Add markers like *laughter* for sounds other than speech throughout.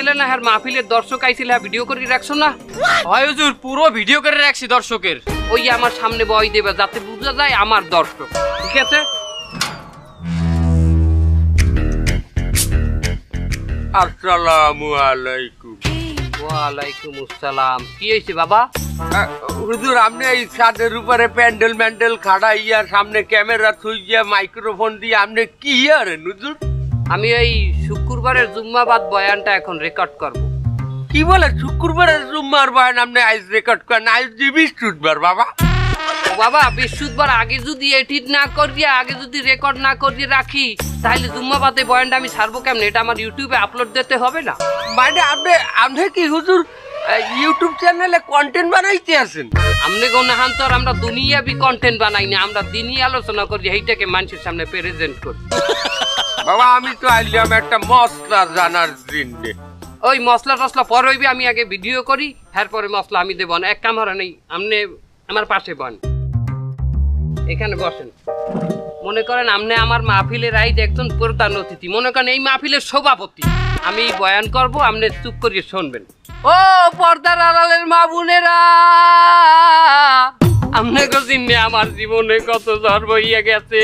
আইছিলে না হ্যাঁ মাহফিলের দর্শক আইছিলে ভিডিও করে রাখছো না? হয় হুজুর পুরো ভিডিও করে রাখছি দর্শকের। ওই আমার সামনে বয় দেবে যাতে বোঝা যায় আমার দর্শক। ঠিক আছে? আসসালামু আলাইকুম। ওয়ালাইকুম আসসালাম। কি হয়েছে বাবা? হুজুর আপনি এই ছাদের উপরে প্যান্ডেল ম্যান্ডেল খাড়াইয়া সামনে ক্যামেরা থুইয়া মাইক্রোফোন দিয়ে আপনি কি আরেন হুজুর? আমি এই শুক্রবারের জুম্মাবাদ বয়ানটা এখন রেকর্ড করব। কি বলে? শুক্রবারের জুম্মার বয়ান আপনি আইস রেকর্ড করেন? দি বৃহস্পতিবার বাবা। ও বাবা বৃহস্পতিবার আগে যদি এডিট না করিয়ে আগে যদি রেকর্ড না করিয়ে রাখি তাহলে জুম্মাবাদে বয়ানটা আমি ছাড়বো কেমন? এটা আমার ইউটিউবে আপলোড দিতে হবে না। মানে আপনি আপনি কি হুজুর ইউটিউব চ্যানেলে কন্টেন্ট বানাইতে আছেন? আমনে গোনাহান তো আমরা দুনিয়াবি কন্টেন্ট বানাই না আমরা দিনই আলোচনা করি এইটাকে মানুষের সামনে প্রেজেন্ট করি। *laughs* বাবা, আমি তো আইলাম একটা মশলা জানার জন্যে ওই মশলা টসলা পর হইবে, আমি আগে ভিডিও করি এরপরে মশলা আমি দেবো। না এক কামড়া নেই, আমনে, আমার পাশে বন। এখানে বসেন। মনে করেন, আমনে আমার মাহফিলের আইজ একজন প্রধান অতিথি। মনে করেন, এই মাহফিলের সভাপতি। আমি বয়ান করব আপনি চুপ করিয়ে শুনবেন। ও পর্দার আড়ালের মা বোনেরা! আমনে চিনে আমার জীবনে কত ঝড় বইয়া গেছে।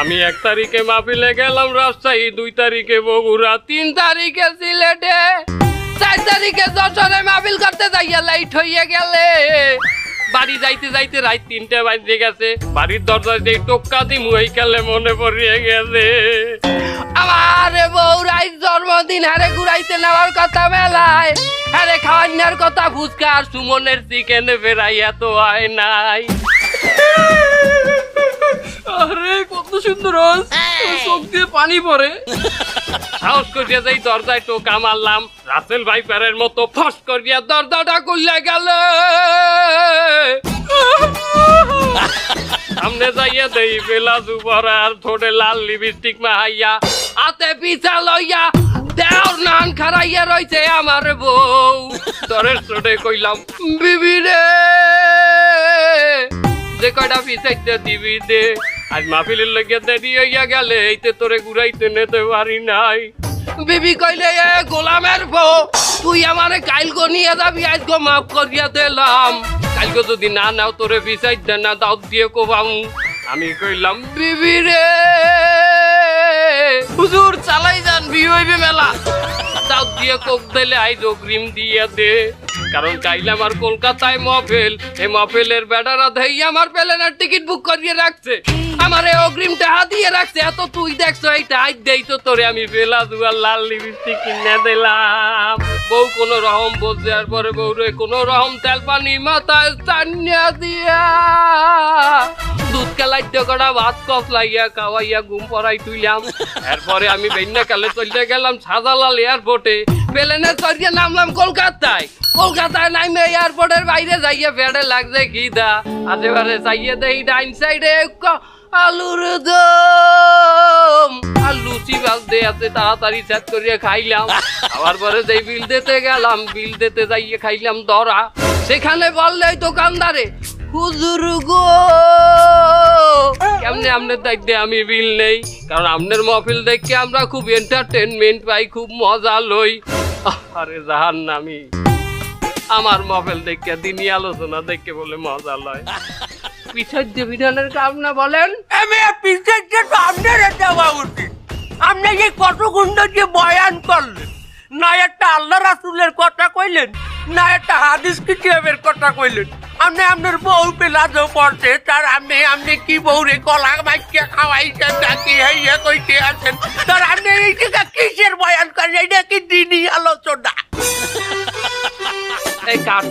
আমি এক তারিখে মাহফিলে গেলাম, রাজশাহী। দুই তারিখে বগুড়া। তিন তারিখে সিলেটে। চার তারিখে যশোরে মাহফিল করতে যাইয়া লাইট হইয়া গেলে। বাড়ি যাইতে যাইতে রাত তিনটে বাজে গেছে। বাড়ির দরজা দিয়ে টোক্কা দিমু এই কালে মনে পড়িয়ে গেছে। আমার বউ রাইত জন্মদিন, হারে ঘুরাইতে নেওয়ার কথা মেলায়। হারে খাওয়ানোর কথা ফুচকা আর সুমনের চিকেন ফেরাইয়া তো হয় নাই। সুন্দর রস চোখ দিয়ে পানি পড়ে। সাহস করিয়া যাই দরজায় টোকা মারলাম রাসেল ভাই প্যারের মতো ফস করিয়া দরজাটা খুললে গেল। সামনে যাইয়া দেই বেলা দুবার আর থোড়ে লাল লিপস্টিক মাহাইয়া হাতে পিছা লইয়া দেওর নান খারাইয়া রইছে আমার বউ। তরে চোটে কইলাম বিবি রে যে কয়টা পিছাইতে দিবি দে। আজ মাহফিলের লগে দেরি হইয়া গেলে এইতে তোরে ঘুরাইতে নিতে পারি নাই। বিবি কইলে এ গোলামের বউ তুই আমারে কাইলগো নিয়ে যাবি আজগো মাফ করিয়া দিলাম। কাইলগো যদি না নাও তোরে পিছাই দে না দাও দিয়ে কোবাম। আমি কইলাম বিবি রে হুজুর চালাই যান বিয়ে হইবে মেলা। দাও দিয়ে কোক দিলে আই অগ্রিম দে। কারণ আমার কলকাতায় মহফিল এই মহফিলের বেটারা ধেই আমার প্লেনের টিকিট বুক করিয়ে রাখছে। আমার এই দিয়ে রাখছে। এত তুই দেখছ দেই তো তোরে আমি বেলা দুয়ার লাল লিপস্টিক কিনে দিলাম। বউ কোনো রকম বোঝার পরে বউ রে কোনো রকম তেল পানি মাথায় দিয়া। দুধ কেলাই ভাত কফ লাইয়া খাওয়াইয়া ঘুম পড়াই তুইলাম। এরপরে আমি বেন্যা কালে চলে গেলাম সাদালাল এয়ারপোর্টে। প্লেনে চড়িয়ে নামলাম কলকাতায়। কলকাতায় নামে এয়ারপোর্টের বাইরে যাইয়ে ফেডে লাগছে খিদা আশেপাশে যাইয়ে দেই ডাইন সাইডে আলুর দম। আর লুচি বাজতে আছে, তাড়াতাড়ি সেট করিয়ে খাইলাম। আবার পরে যেই বিল দিতে গেলাম, বিল দিতে যাইয়ে খাইলাম দরা। সেখানে বললে দোকানদারে হুজুর গো। কেমনে আপনার দায়িত্বে আমি বিল নেই? কারণ আপনার মহফিল দেখে আমরা খুব এন্টারটেনমেন্ট পাই খুব মজা লই। আরে জাহান নামি আমার মহফিল দেখে দিনই আলোচনা দেখে বলে মজা লয়। পিছের যে বিধানের কাম না বলেন? আমি পিছাইতে তো আপনার দেওয়া উচিত। আপনি যে কত গুন্ড যে বয়ান করলেন। না একটা আল্লাহ রাসুলের কথা কইলেন না, একটা হাদিস কিতাবের কথা কইলেন। আপনি আপনার বউ পেলাজও পড়ছে, তার আপনি আপনি কি বউরে কলা মাইকে খাওয়াইছেন নাকি হইয়া কইতে আছেন? তার আপনি এই জায়গা কিসের বয়ান করেন এটা কি দিনই আলোচনা? এই কাঠ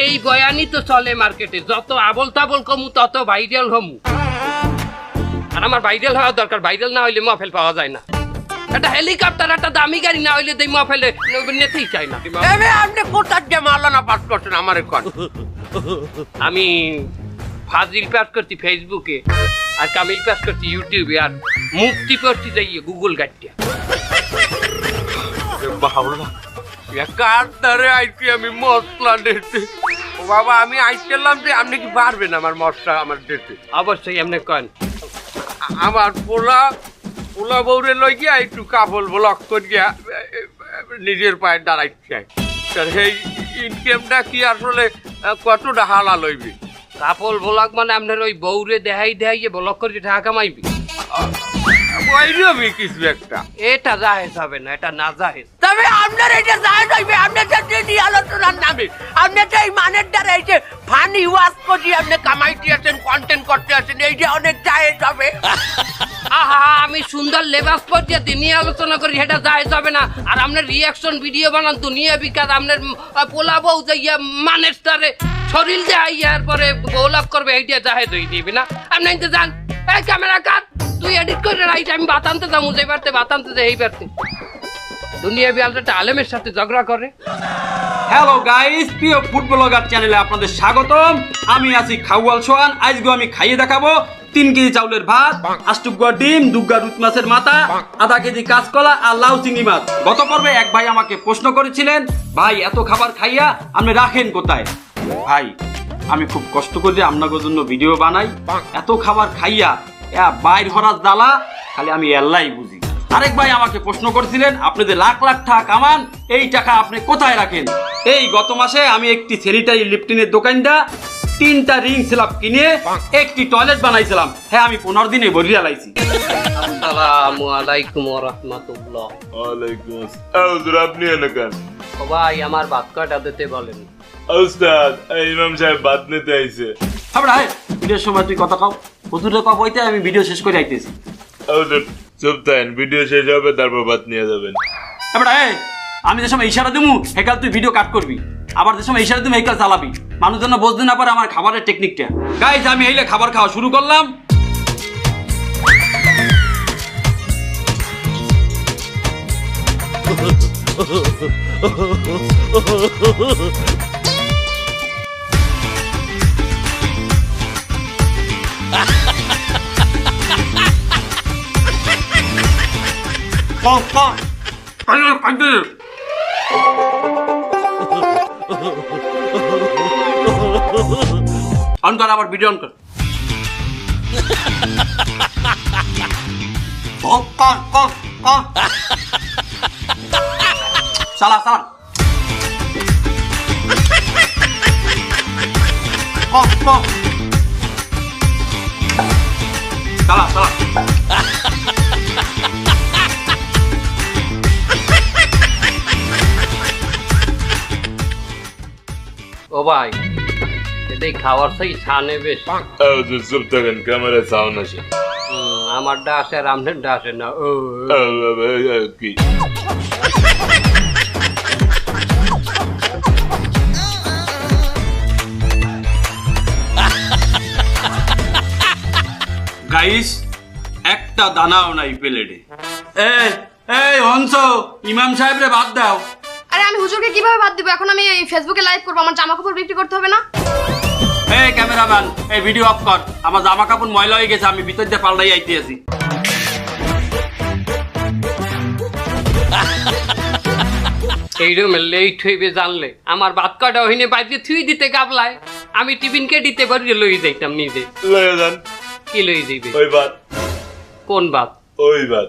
এই বয়ানই তো চলে মার্কেটে, যত আবল তাবল কমু, তত ভাইরাল হমু। আর আমার ভাইরাল হওয়া দরকার ভাইরাল না হইলে মফেল পাওয়া যায় না। একটা হেলিকপ্টার একটা দামি গাড়ি না হইলে দেই ফেলে নিতেই চাই না। এবে আপনি কোথার যে মালানা পাস করছেন আমার কন আমি ফাজিল পাস করছি ফেসবুকে আর কামিল পাস করছি ইউটিউবে আর মুক্তি করছি যাই গুগল গাড়িটা। ধারে আইছি আমি মশলা ডেটে ও বাবা আমি আইছিলাম যে আপনি কি পারবেন আমার মশলা আমার ডেটে অবশ্যই এমনি কন। আমার পোলা পোলা বউরে লই গিয়া একটু কাপড় ব্লক করিয়া নিজের পায়ে দাঁড়াইতে চাই। তা সেই ইনকামটা কি আসলে কতটা হালাল হইবে? কাপল ব্লক মানে আপনার ওই বউরে দেখাই দেখাই যে ব্লক করে টাকা কামাইবি কিছু একটা। এটা জাহেজ হবে না এটা না জাহেজ। তবে আপনার এইটা যায় যাইবে আপনার সাথে এই আলোচনার নামে আপনার এই মানের দ্বারা এই যে ফানি ওয়াশ করি আপনি কামাইতে আছেন কন্টেন্ট করতে আছেন এইটা অনেক জায়েজ হবে। *laughs* আহা, আমি সুন্দর লেবাস পর্যা নিয়ে আলোচনা করি, সেটা যায় যাবে না। আর আপনার রিয়াকশন ভিডিও বানান, দুনিয়া বিকাশ, আপনার পোলা বউ যাইয়া মানের স্টারে শরীর দেয় ইয়ার পরে বৌলাভ করবে, এইটা যাহে দই দিবি না। আপনি তো যান। এই ক্যামেরা কাট, তুই এডিট করে রাইট আমি বাতানতে যাব, যে পারতে বাতানতে যে এই পারতে দুনিয়া বিয়ালটা আলেমের সাথে ঝগড়া করে। হ্যালো গাইস প্রিয় ফুড ব্লগার চ্যানেলে আপনাদের স্বাগতম। আমি আছি খাওয়াল সোহান আজকে আমি খাইয়ে দেখাবো তিন কেজি চাউলের ভাত আষ্টুগ্গা ডিম দুগ্গা রুট মাছের মাথা আধা কেজি কাঁচকলা আর লাউ চিংড়ি মাছ। গত পর্বে এক ভাই আমাকে প্রশ্ন করেছিলেন ভাই এত খাবার খাইয়া আপনি রাখেন কোথায়? ভাই আমি খুব কষ্ট করে আপনাদের জন্য ভিডিও বানাই। এত খাবার খাইয়া বাইর হরার দালা খালি আমি এল্লাই বুঝি। আরেক ভাই আমাকে প্রশ্ন করেছিলেন আপনি যে লাখ লাখ টাকা কামান এই টাকা আপনি কোথায় রাখেন? এই গত মাসে আমি একটি স্যানিটারি লিপটিনের দোকানটা তিনটা রিং স্ল্যাব কিনে একটি টয়লেট বানাইছিলাম। হ্যাঁ আমি পনেরো দিনে বলিয়া লাইছি। আসসালামু আলাইকুম রহমতুল্লাহ। ওয়ালাইকুম আসসালাম। হুজুর আপনি এনে কেন ভাই আমার ভাত কয়টা দিতে বলেন? উস্তাদ ইমাম সাহেব বাদ নিতে আইছে। আমরা ভিডিওর সময় তুই কথা কও। হুজুরের কথা বইতে আমি ভিডিও শেষ করে আইতেছি। হুজুর চুপ থাকেন ভিডিও শেষ হবে তারপর বাদ নিয়ে যাবেন। আমরা আমি যে সময় ইশারা দিমু হেকাল তুই ভিডিও কাট করবি। আবার যে সময় ইশারা দিমু হেকাল চালাবি। মানুষ যেন বুঝতে না পারে আমার খাবারের টেকনিকটা গাইজ আমি এইলে খাবার খাওয়া শুরু করলাম। কম কম। কান্দে কান্দে অন কর আবার ভিডিও অন কর। কম কম কম কম সালা সালা। কম কম সালা সালা। ও ভাই এটাই খাওয়ার সেই ছানে বেশ চুপ থাকেন ক্যামেরা সাউন্ড আসে। হুম, আমারটা আসে আর আপনারটা আসে না ও। কি? গাইস একটা দানাও নাই প্লেটে। এই এই হংস ইমাম সাহেব রে বাদ দাও। হুজুরকে কীভাবে বাদ দিব? এখন আমি এই ফেসবুকে লাইভ করব আমার জামা কাপড় বিক্রি করতে হবে না? এই ক্যামেরাম্যান এই ভিডিও অফ কর। আমার জামা কাপড় ময়লা হয়ে গেছে আমি ভিতর দিয়ে পাল্টাই আইতে আছি এইরকম লেট হইবে জানলে। আমার ভাত কয়টা হইনে বাইরে থুই দিতে গাবলায়। আমি টিফিনকে দিতে পারি লই যাইতাম নিজে। লয়ে যান। কি লই যাইবে? ওই বাদ কোন ভাত ওই বাদ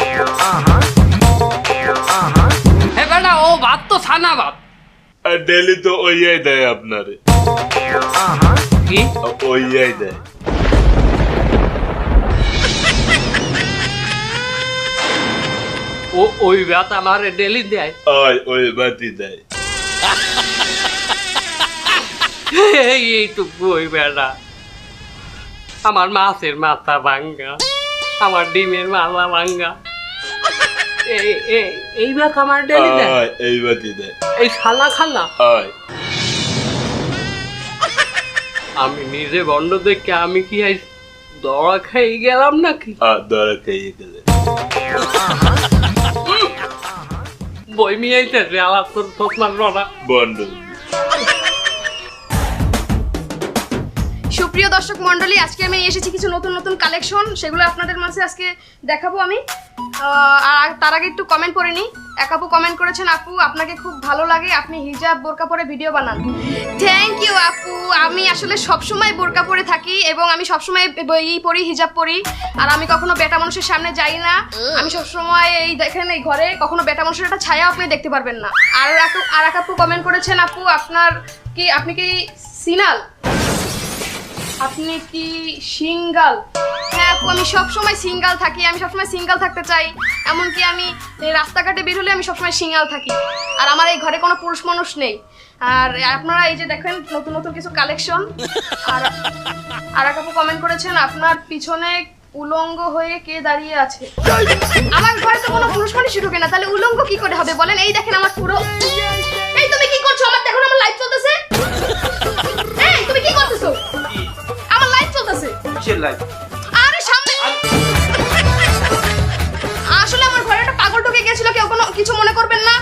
হে আর ডেলি তো ওইয়াই দেয় আপনারে। কি? ওইয়াই দেয়। ও ওই ভাত আমার ডেলি দেয়। ওই ওই বাতি দেয়। এই এইটুকু ওই বেড়া। আমার মাছের মাথা ভাঙ্গা আমার ডিমের মাথা ভাঙ্গা। এই এই এই ভাত আমার ডেলি দেয় ওই এই বাতি দেয় এই খানা ওই আমি নিজে বন্ধ দেখে আমি কি আজ দড়া খাই গেলাম নাকি? দরা খাইয়ে গেলে। বই মিয়ে আইতেছে আলাপ তোর তোর রড়া বন্ধ। সুপ্রিয় দর্শক মণ্ডলী আজকে আমি এসেছি কিছু নতুন নতুন কালেকশন সেগুলো আপনাদের মাঝে আজকে দেখাবো আমি। আর তার আগে একটু কমেন্ট করে নিই। এক আপু কমেন্ট করেছেন, আপু, আপনাকে খুব ভালো লাগে। আপনি হিজাব, বোরকা পরে ভিডিও বানান। থ্যাংক ইউ আপু। আমি আসলে সবসময় বোরকা পরে থাকি এবং আমি সবসময় ই পরি, হিজাব পরি। আর আমি কখনো বেটা মানুষের সামনে যাই না। আমি সবসময় এই দেখেন, এই ঘরে কখনো বেটা মানুষের একটা ছায়া আপনি দেখতে পারবেন না। আর এক আর এক আপু কমেন্ট করেছেন, আপু, আপনার কি আপনি কি সিনাল? আপনি কি সিঙ্গাল? হ্যাঁ আপু, আমি সবসময় সিঙ্গাল থাকি, আমি সবসময় সিঙ্গাল থাকতে চাই। এমনকি আমি রাস্তাঘাটে বের হলে আমি সবসময় সিঙ্গাল থাকি। আর আমার এই ঘরে কোনো পুরুষ মানুষ নেই। আর আপনারা এই যে দেখেন, নতুন নতুন কিছু কালেকশন আর আর এক আপু কমেন্ট করেছেন, আপনার পিছনে উলঙ্গ হয়ে কে দাঁড়িয়ে আছে? আমার ঘরে তো কোনো পুরুষ মানুষই ঢুকে না, তাহলে উলঙ্গ কি করে হবে বলেন? এই দেখেন আমার পুরো এই তুমি কি করছ? আমার দেখুন আমার লাইভ চলতেছে। তুমি কি করতেছো? কিসের আরে সামনে আসলে আমার ঘরে একটা পাগল ঢুকে গেছিল কেউ কোনো কিছু মনে করবেন না।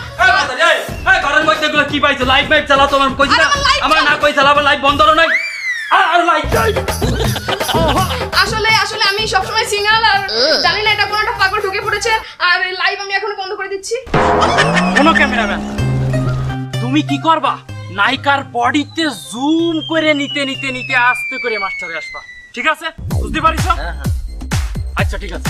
ঘরের মধ্যে এগুলো কি পাইছো? লাইভ মাইভ চালাও তোমার কইছি না আমার না কই চালাবো লাইভ বন্ধ করো নাই। আর আর লাইভ আসলে আসলে আমি সবসময় সিঙ্গেল আর জানি না এটা কোনো একটা পাগল ঢুকে পড়েছে আর লাইভ আমি এখন বন্ধ করে দিচ্ছি। কোনো ক্যামেরাম্যান তুমি কি করবা? নায়িকার বডিতে জুম করে নিতে নিতে নিতে আস্তে করে মাস্টারে আসবা। ঠিক আছে? বুঝতে পারিস আচ্ছা ঠিক আছে।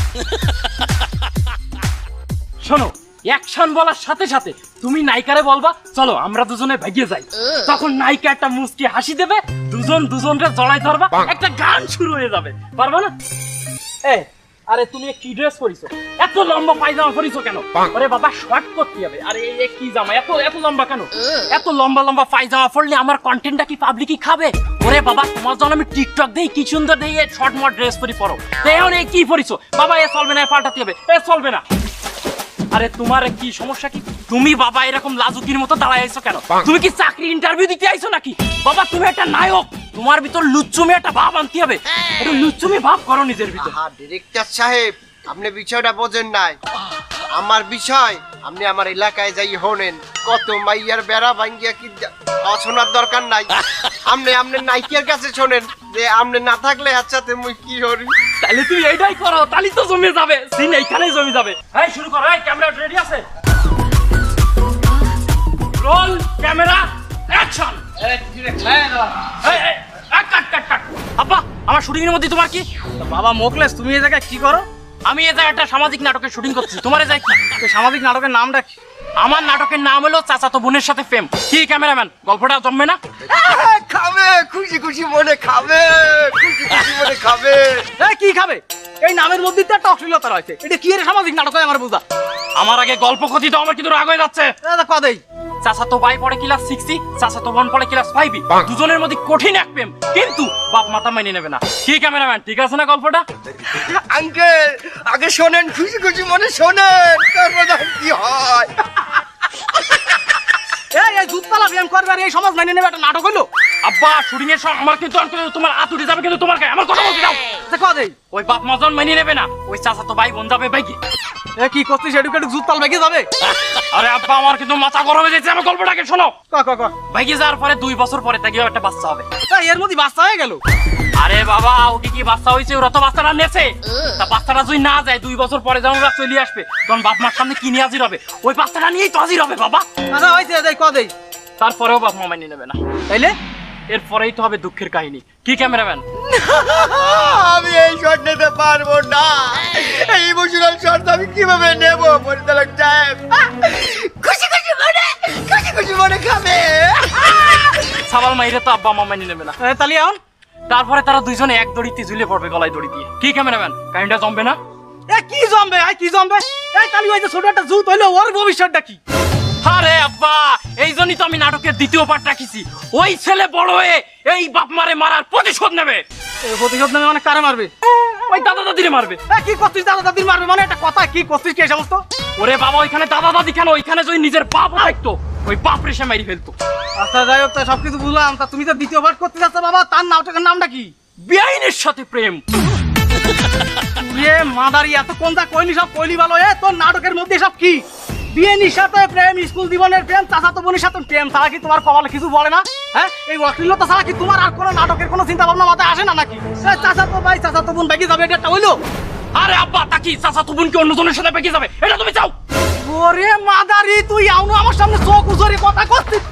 শোনো অ্যাকশন বলার সাথে সাথে তুমি নায়িকারে বলবা চলো আমরা দুজনে ভাগিয়ে যাই। তখন নায়িকা একটা মুস্কি হাসি দেবে দুজন দুজনকে জড়াই ধরবা একটা গান শুরু হয়ে যাবে। পারবা না? এ আরে তুমি কি ড্রেস পরিছো? এত লম্বা পায়জামা পরিছো কেন? আরে বাবা শর্ট করতে হবে। আরে এ কি জামা? এত এত লম্বা কেন? এত লম্বা লম্বা পায়জামা পরলে আমার কন্টেন্টটা কি পাবলিকই খাবে? ওরে বাবা তোমার জন্য আমি টিকটক দেই কি সুন্দর দেই শর্ট মট ড্রেস পরি পরো। এখন কি পরিছো? বাবা এ চলবে না পাল্টাতে হবে। এ চলবে না। আরে তোমার কি সমস্যা কি? তুমি বাবা এরকম লাজুকির মতো দাঁড়ায় আইছো কেন? তুমি কি চাকরি ইন্টারভিউ দিতে আইছো নাকি? বাবা তুমি একটা নায়ক। তোমার ভিতর লুচ্চুমি একটা ভাব আনতে হবে। একটু লুচ্চুমি ভাব করো নিজের ভিতর। হ্যাঁ ডিরেক্টর সাহেব আপনি বিষয়টা বোঝেন নাই। আমার বিষয় আপনি আমার এলাকায় যাই হনেন। কত মাইয়ার বেড়া ভাঙ্গিয়া কি শোনার দরকার নাই। *laughs* আপনি আপনি নাইকিয়ার কাছে শোনেন। যে আপনি না থাকলে একসাথে মুই কি করি? তাহলে তুই এইটাই করো তাহলে তো জমে যাবে। সিন এইখানেই জমে যাবে। এই শুরু করো। এই ক্যামেরা রেডি আছে? Roll camera action cut cut cut আব্বা আমার শুটিং এর মধ্যে তোমার কি? বাবা মোকলেস তুমি এই জায়গায় কি করো? আমি এই জায়গায় একটা সামাজিক নাটকের শুটিং করছি তোমার এই জায়গায় কি? সামাজিক নাটকের নামটা কি? আমার নাটকের নাম হলো চাচাতো বোনের সাথে প্রেম। কি ক্যামেরাম্যান? গল্পটা জমবে না? খাবে খুশি খুশি মনে খাবে খুশি খুশি মনে খাবে। এ কি খাবে? এই নামের মধ্যে তো একটা অশ্লীলতা রয়েছে। এটা কি এর সামাজিক নাটক হয় আমার বুঝা? আমার আগে গল্প কথিত আমার কিন্তু রাগ হয়ে যাচ্ছে। কদেই? চাচাতো ভাই পড়ে ক্লাস সিক্সি চাচাতো বোন পড়ে ক্লাস ফাইভি দুজনের মধ্যে কঠিন এক প্রেম কিন্তু বাপ মাতা মেনে নেবে না। কি ক্যামেরাম্যান ঠিক আছে না গল্পটা? আঙ্কেল আগে শোনেন খুশি খুশি মনে শোনেন তারপর কি হয়। এই এই দুধপালা করবে এই সমাজ মেনে নেবে একটা নাটক হইল আব্বা শুটিং এর সময় আমার কিন্তু তোমার আতুড়ি যাবে কিন্তু তোমার গায়ে আমার ওই বাপ মাজন মেনে নেবে না। ওই চাচাতো ভাই বোন যাবে বাইকে এ কি করছিস? এডুকেটু জুতপাল বেগে যাবে। আরে আব্বা আমার কিন্তু মাথা গরম হয়ে যাচ্ছে। আমার গল্পটাকে শোনো। ক ক ক। বাইকে যাওয়ার পরে দুই বছর পরে তাকে একটা বাচ্চা হবে? এর মধ্যে বাচ্চা হয়ে গেল। আরে বাবা ওকে কি বাচ্চা হয়েছে? ওরা তো বাচ্চাটা নেছে। তা বাচ্চাটা যদি না যায় দুই বছর পরে যখন ওরা চলে আসবে তখন বাপ মার সামনে কি নিয়ে হাজির হবে? ওই বাচ্চাটা নিয়েই তো হাজির হবে বাবা। আচ্ছা হয়েছে দেই কদেই তারপরেও বাপ মা মেনে নেবে না। তাইলে? এরপরেই তো হবে দুঃখের কাহিনী। কি ক্যামেরাম্যান? আমি এই শট নিতে পারব না। এই ইমোশনাল শট আমি কীভাবে নেব পরিচালক সাহেব? খুশি খুশি মনে খুশি খুশি মনে খাবে। সাবাল মাইরে তো আব্বা মামা মেনে নেবে না। এ, তাহলে এখন তারপরে তারা দুইজনে এক দড়িতে ঝুলে পড়বে গলায় দড়ি দিয়ে। কি ক্যামেরাম্যান? কাহিনীটা জমবে না? এ কি জমবে? আই কি জমবে? এই তালি হয়েছে ছোট একটা জুত হইল ওর ভবিষ্যৎটা কি? আরে আব্বা এই জন্যই তো আমি নাটকের দ্বিতীয় পার্ট রাখিছি। ওই ছেলে বড় হয়ে এই বাপ মারে মারার প্রতিশোধ নেবে। প্রতিশোধ নেবে মানে কারে মারবে? ওই দাদা দাদিরে মারবে। কি করছিস দাদা দাদির মারবে মানে? একটা কথা কি করছিস কি সমস্ত? ওরে বাবা ওইখানে দাদা দাদি কেন? ওইখানে যদি নিজের বাপও থাকতো ওই বাপ রেসে মারি ফেলতো। আচ্ছা যাই হোক তা সবকিছু বুঝলাম। তা তুমি তো দ্বিতীয় পাঠ করতে যাচ্ছ বাবা তার নাটকের নামটা কি? বেআইনের সাথে প্রেম। ইয়ে মাদারি এত কোন যা কইলি সব কইলি ভালো। এ তোর নাটকের মধ্যে সব কি? বিয়ে সাথে প্রেম স্কুল জীবনের প্রেম চাচাতো বোনের সাথে প্রেম ছাড়া কি তোমার কপালে কিছু বলে না হ্যাঁ এই অশ্লীলতা ছাড়া কি তোমার আর কোনো নাটকের কোনো চিন্তা ভাবনা মাথায় আসে না নাকি চাচাতো ভাই চাচাতো বোন বেগে যাবে এটা হইল আরে আব্বা তাকি চাচা তো বোনকে অন্যজনের সাথে পেকে যাবে এটা তুমি চাও ওরে মাদারি তুই আউনো আমার সামনে চোখ উজরে কথা করছিস